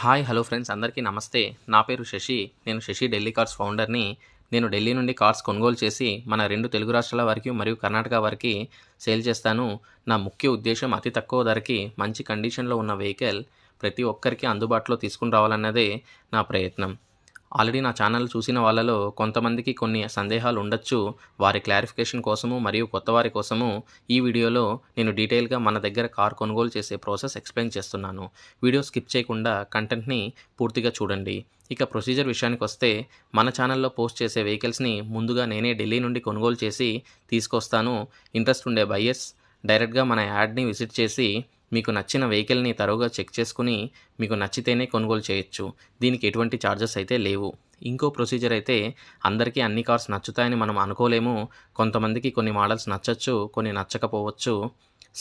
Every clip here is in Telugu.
Hi hello friends. అందరికీ నమస్తే. నా పేరు శశి. నేను శశి ఢిల్లీ కార్స్ ఫౌండర్ని. నేను ఢిల్లీ నుండి కార్స్ కొనుగోలు చేసి మన రెండు తెలుగు రాష్ట్రాల వారికి మరియు కర్ణాటక వారికి సేల్ చేస్తాను. నా ముఖ్య ఉద్దేశం అతి తక్కువ ధరకి మంచి కండిషన్లో ఉన్న వెహికల్ ప్రతి ఒక్కరికి అందుబాటులో తీసుకుని రావాలన్నదే నా ప్రయత్నం. ఆల్రెడీ నా ఛానల్ చూసిన వాళ్ళలో కొంతమందికి కొన్ని సందేహాలు ఉండొచ్చు. వారి క్లారిఫికేషన్ కోసము మరియు కొత్త వారి కోసము ఈ వీడియోలో నేను డీటెయిల్గా మన దగ్గర కార్ కొనుగోలు చేసే ప్రాసెస్ ఎక్స్ప్లెయిన్ చేస్తున్నాను. వీడియో స్కిప్ చేయకుండా కంటెంట్ని పూర్తిగా చూడండి. ఇక ప్రొసీజర్ విషయానికి వస్తే మన ఛానల్లో పోస్ట్ చేసే వెహికల్స్ని ముందుగా నేనే ఢిల్లీ నుండి కొనుగోలు చేసి తీసుకొస్తాను. ఇంట్రెస్ట్ ఉండే బయ్యర్స్ డైరెక్ట్గా మన యాడ్ని విజిట్ చేసి మీకు నచ్చిన వెహికల్ని తరువుగా చెక్ చేసుకుని మీకు నచ్చితేనే కొనుగోలు చేయొచ్చు. దీనికి ఎటువంటి ఛార్జెస్ అయితే లేవు. ఇంకో ప్రొసీజర్ అయితే అందరికీ అన్ని కార్స్ నచ్చుతాయని మనం అనుకోలేము. కొంతమందికి కొన్ని మోడల్స్ నచ్చచ్చు కొన్ని నచ్చకపోవచ్చు.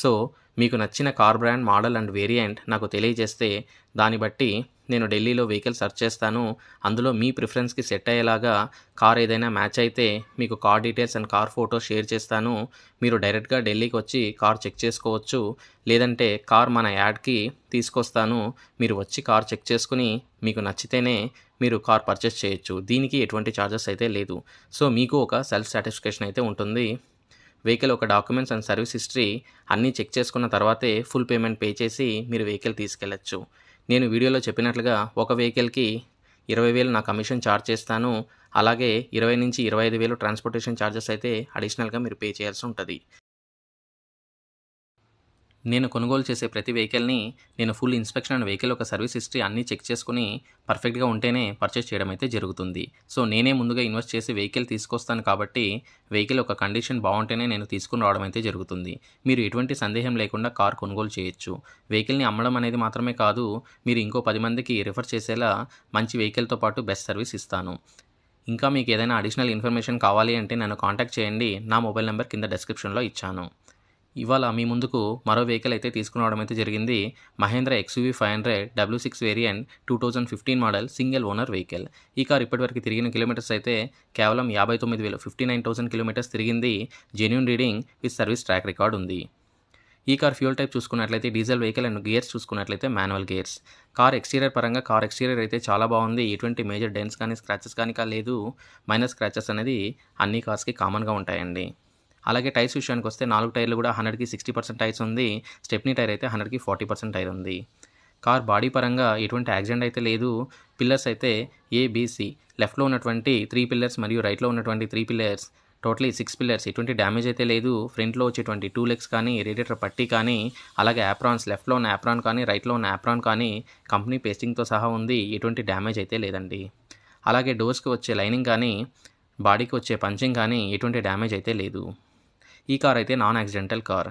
సో మీకు నచ్చిన car brand model and variant నాకు తెలియజేస్తే దాన్ని బట్టి నేను ఢిల్లీలో వెహికల్ సెర్చ్ చేస్తాను. అందులో మీ ప్రిఫరెన్స్కి సెట్ అయ్యేలాగా కార్ ఏదైనా మ్యాచ్ అయితే మీకు car details and car photo share చేస్తాను. మీరు డైరెక్ట్గా ఢిల్లీకి వచ్చి కార్ చెక్ చేసుకోవచ్చు. లేదంటే కార్ మన యాడ్కి తీసుకొస్తాను. మీరు వచ్చి కార్ చెక్ చేసుకుని మీకు నచ్చితేనే మీరు కార్ పర్చేస్ చేయొచ్చు. దీనికి ఎటువంటి ఛార్జెస్ అయితే లేదు. సో మీకు ఒక సెల్ఫ్ సాటిస్ఫికేషన్ అయితే ఉంటుంది. వెహికల్ ఒక డాక్యుమెంట్స్ అండ్ సర్వీస్ హిస్టరీ అన్నీ చెక్ చేసుకున్న తర్వాతే ఫుల్ పేమెంట్ పే చేసి మీరు వెహికల్ తీసుకెళ్ళచ్చు. నేను వీడియోలో చెప్పినట్లుగా ఒక వెహికల్కి ఇరవై వేలు నా కమిషన్ ఛార్జ్ చేస్తాను. అలాగే ఇరవై నుంచి ఇరవై ఐదు వేలు ట్రాన్స్పోర్టేషన్ ఛార్జెస్ అయితే అడిషనల్గా మీరు పే చేయాల్సి ఉంటుంది. నేను కొనుగోలు చేసే ప్రతి వెహికల్ని నేను ఫుల్ ఇన్స్పెక్షన్ అండ్ వెహికల్ ఒక సర్వీస్ హిస్టరీ అన్నీ చెక్ చేసుకుని పర్ఫెక్ట్గా ఉంటేనే పర్చేస్ చేయడం అయితే జరుగుతుంది. సో నేనే ముందుగా ఇన్వెస్ట్ చేసి వెహికల్ తీసుకొస్తాను కాబట్టి వెహికల్ ఒక కండిషన్ బాగుంటేనే నేను తీసుకుని రావడం అయితే జరుగుతుంది. మీరు ఎటువంటి సందేహం లేకుండా కార్ కొనుగోలు చేయొచ్చు. వెహికల్ని అమ్మడం అనేది మాత్రమే కాదు మీరు ఇంకో పది మందికి రిఫర్ చేసేలా మంచి వెహికల్తో పాటు బెస్ట్ సర్వీస్ ఇస్తాను. ఇంకా మీకు ఏదైనా అడిషనల్ ఇన్ఫర్మేషన్ కావాలి అంటే నన్ను కాంటాక్ట్ చేయండి. నా మొబైల్ నెంబర్ కింద డిస్క్రిప్షన్లో ఇచ్చాను. ఇవాళ మీ ముందుకు మరో వెహికల్ అయితే తీసుకురావడం అయితే జరిగింది. Mahindra XUV five hundred W six variant two thousand fifteen model single owner vehicle ఈ కార్ ఇప్పటివరకు తిరిగిన కిలోమీటర్స్ అయితే కేవలం యాభై తొమ్మిది వేలు ఫిఫ్టీ నైన్ థౌసండ్ కిలోమీటర్స్ తిరిగింది. Genuine reading with service track record ఉంది. ఈ కార్ ఫ్యూల్ టైప్ చూసుకున్నట్లయితే డీజిల్ వెహికల్ అండ్ గేర్స్ చూసుకున్నట్లయితే మాన్యువల్ గేర్స్ కార్ ఎక్స్టీరియర్ పరంగా కార్ ఎక్స్టీరియర్ అయితే చాలా బాగుంది. ఎటువంటి మేజర్ డెన్స్ కానీ స్క్రాచెస్ కానీ లేదు మైనర్ స్క్రాచెస్ అనేది అన్ని కార్స్కి కామన్గా ఉంటాయండి. అలాగే టైర్స్ విషయానికి వస్తే నాలుగు టైర్లు కూడా హండ్రెడ్కి సిక్స్టీ పర్సెంట్ టైర్స్ ఉంది. స్టెప్నీ టైర్ అయితే హండ్రెడ్కి ఫార్టీ పర్సెంట్ టైర్ ఉంది. కార్ బాడీ పరంగా ఎటువంటి యాక్సిడెంట్ అయితే లేదు. పిల్లర్స్ అయితే ఏబిసి లెఫ్ట్లో ఉన్నటువంటి త్రీ పిల్లర్స్ మరియు రైట్లో ఉన్నటువంటి three pillars totally six pillars ఎటువంటి డ్యామేజ్ అయితే లేదు. ఫ్రంట్లో వచ్చేటువంటి టూ లెగ్స్ కానీ రేడియేటర్ పట్టీ కానీ అలాగే యాప్రాన్స్ లెఫ్ట్లో ఉన్న యాప్రాన్ కానీ రైట్లో ఉన్న యాప్రాన్ కానీ కంపెనీ పేస్టింగ్తో సహా ఉంది. ఎటువంటి డ్యామేజ్ అయితే లేదండి. అలాగే డోర్స్కి వచ్చే లైనింగ్ కానీ బాడీకి వచ్చే పంచింగ్ కానీ ఎటువంటి డ్యామేజ్ అయితే లేదు. ఈ కార్ అయితే నాన్ యాక్సిడెంటల్ కార్.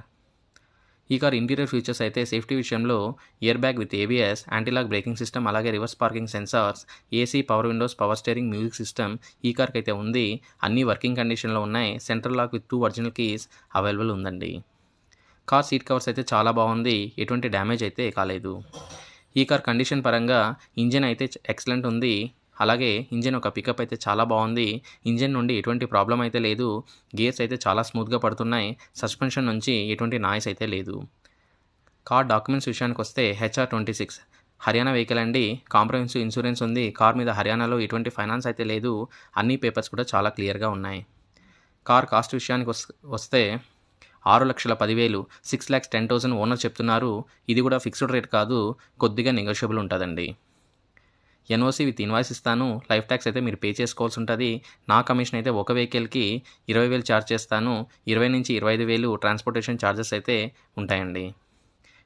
ఈ కార్ ఇంటీరియర్ ఫీచర్స్ అయితే సేఫ్టీ విషయంలో air bag with ABS antilock braking system అలాగే reverse parking sensors AC power windows power steering music system ఈ కార్కి అయితే ఉంది. అన్ని వర్కింగ్ కండిషన్లో ఉన్నాయి. Central lock with two original keys available ఉందండి. కార్ సీట్ కవర్స్ అయితే చాలా బాగుంది. ఎటువంటి డ్యామేజ్ అయితే కాలేదు. ఈ కార్ కండిషన్ పరంగా ఇంజిన్ అయితే ఎక్సలెంట్ ఉంది. అలాగే ఇంజిన్ ఒక పికప్ అయితే చాలా బాగుంది. ఇంజిన్ నుండి ఎటువంటి ప్రాబ్లం అయితే లేదు. గేర్స్ అయితే చాలా స్మూత్గా పడుతున్నాయి. సస్పెన్షన్ నుంచి ఎటువంటి నాయిస్ అయితే లేదు. కార్ డాక్యుమెంట్స్ విషయానికి వస్తే HR twenty six Haryana vehicle అండి. కాంప్రహెన్సివ్ ఇన్సూరెన్స్ ఉంది. కార్ మీద హర్యానాలో ఎటువంటి ఫైనాన్స్ అయితే లేదు. అన్ని పేపర్స్ కూడా చాలా క్లియర్గా ఉన్నాయి. కార్ కాస్ట్ విషయానికి వస్తే ఆరు లక్షల పదివేలు six lakhs ten thousand owner చెప్తున్నారు. ఇది కూడా ఫిక్స్డ్ రేట్ కాదు. కొద్దిగా నెగోషియబుల్ ఉంటుందండి. ఎన్ఓసి విత్ ఇన్వాయిస్ ఇస్తాను. లైఫ్ ట్యాక్స్ అయితే మీరు పే చేసుకోవాల్సి ఉంటుంది నా కమిషన్ అయితే ఒక వెహికల్కి ఇరవై వేలు ఛార్జ్ చేస్తాను. ఇరవై నుంచి ఇరవై ఐదు వేలు ట్రాన్స్పోర్టేషన్ ఛార్జెస్ అయితే ఉంటాయండి.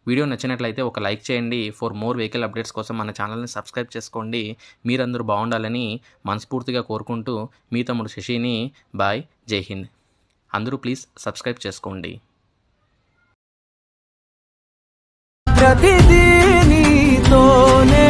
వీడియో నచ్చినట్లయితే ఒక లైక్ చేయండి. ఫర్ మోర్ వెహికల్ అప్డేట్స్ కోసం మన ఛానల్ని సబ్స్క్రైబ్ చేసుకోండి. మీరందరూ బాగుండాలని మనస్ఫూర్తిగా కోరుకుంటూ మీ తమ్ముడు శశిని. బాయ్. జై హింద్. అందరూ ప్లీజ్ సబ్స్క్రైబ్ చేసుకోండి. ప్రతిదీ నీతోనే